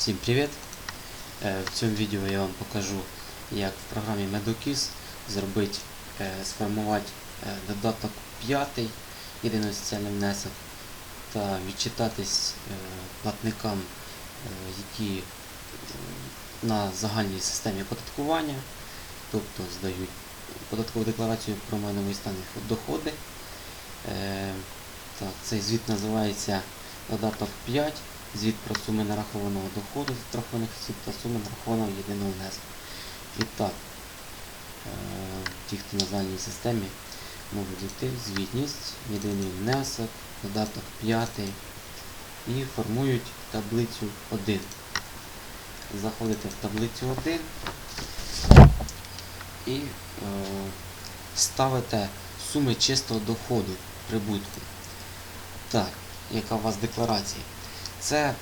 Всім привіт! Е, В цьому відео я вам покажу, як в програмі Medokis зробити, е, сформувати е, додаток 5, єдиний соціальний внесок, та відчитатись платникам, які на загальній системі оподаткування, тобто здають податкову декларацію про майновий стан доходи. Цей звіт називається додаток 5 звіт про суми нарахованого доходу застрахованих осіб та суми нарахованого єдиного внеску. І так, е, ті, хто на загальній системі, можуть йти звітність, єдиний внесок, додаток 5 і формують таблицю 1. Заходите в таблицю 1 і е, ставите суми чистого доходу прибутку. Так, яка у вас декларація? Це е,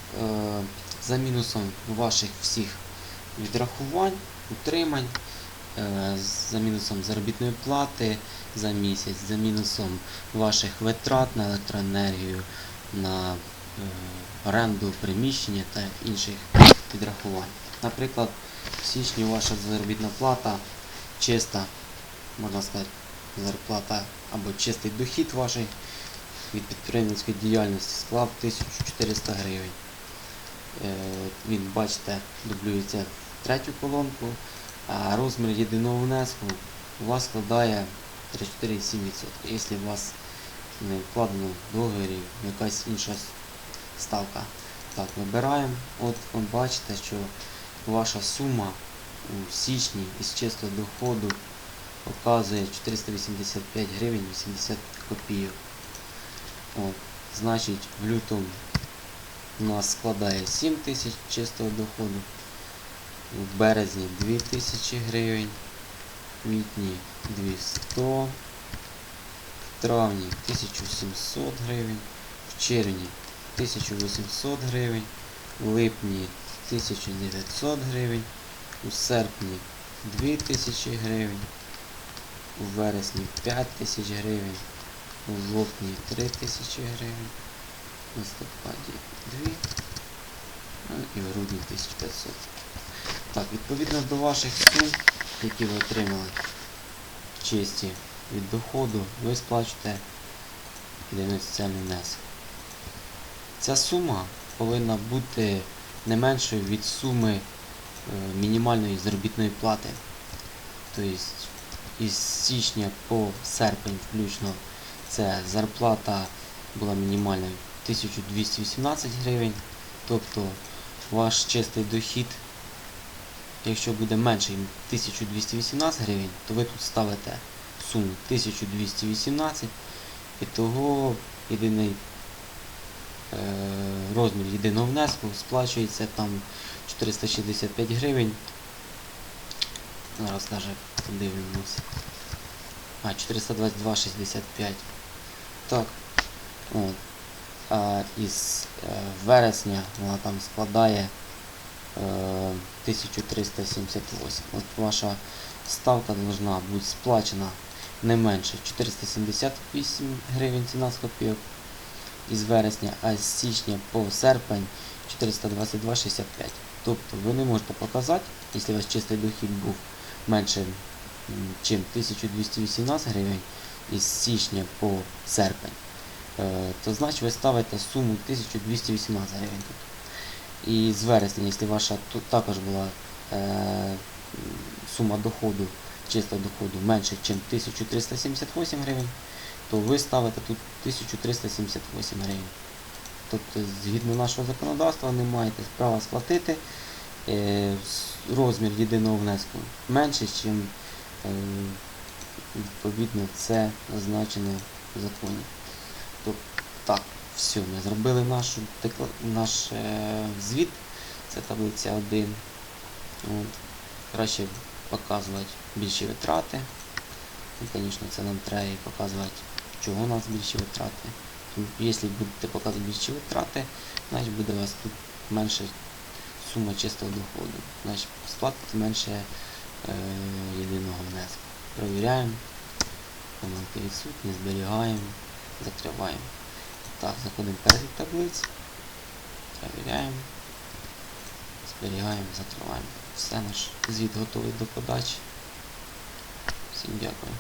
за мінусом ваших всіх відрахувань, утримань, е, за мінусом заробітної плати за місяць, за мінусом ваших витрат на електроенергію, на е, оренду приміщення та інших відрахувань. Наприклад, в січні ваша заробітна плата чиста, можна сказати, зарплата або чистий дохід ваший від підприємницької діяльності склав 1400 гривень. Е, Він, бачите, дублюється в третю колонку, а розмір єдиного внеску у вас складає 34,7%. Якщо у вас не вкладено в договорі якась інша ставка. Так, вибираємо. От ви бачите, що ваша сума у січні із чистого доходу показує 485 гривень 80 копійок. От, значить, в лютому у нас складає 7 тисяч чистого доходу, в березні 2 тисячі гривень, в квітні 200, в травні 1700 гривень, в червні 1800 гривень, в липні 1900 гривень, у серпні 2000 гривень, у вересні 5000 гривень, у жовтні 3000 гривень, в листопаді 2, ну і в грудні 1500. Так, відповідно до ваших сум, які ви отримали чисті від доходу, ви сплачуєте єдиний соціальний внесок. Ця сума повинна бути не меншою від суми е, мінімальної заробітної плати. Тобто із січня по серпень включно це зарплата була мінімальною 1218 гривень. Тобто ваш чистий дохід, якщо буде менший 1218 гривень, то ви тут ставите суму 1218 і того єдиний е, розмір єдиного внеску сплачується там 465 гривень. Зараз даже подивимось. А, 422,65. Так. От. А із е, вересня вона там складає е, 1378. От ваша ставка должна бути сплачена не менше 478 гривень 17 копійок із вересня, а з січня по серпень 422,65. Тобто ви не можете показати, якщо у вас чистий дохід був менше, ніж 1218 гривень із січня по серпень, е, то значить ви ставите суму 1218 гривень тут. І з вересня, якщо ваша тут також була е, сума доходу, чистого доходу менше, ніж 1378 гривень, то ви ставите тут 1378 гривень. Тобто, згідно нашого законодавства, не маєте права сплатити е, розмір єдиного внеску менше, ніж відповідно це зазначено в законі. Тобто, так, все, ми зробили нашу, наш е, звіт, це таблиця 1. От. Краще показувати більші витрати. І, звісно, це нам треба показувати, чого у нас більші витрати. Якщо будете показувати більші витрати, значить буде у вас тут менше сума чистого доходу. Значить сплатите менше е, єдиного внеску. Провіряємо. Помилки відсутні, зберігаємо, закриваємо. Так, заходимо в перелік таблиць. Перевіряємо. зберігаємо, закриваємо. Все наш звіт готовий до подачі. Всім дякую.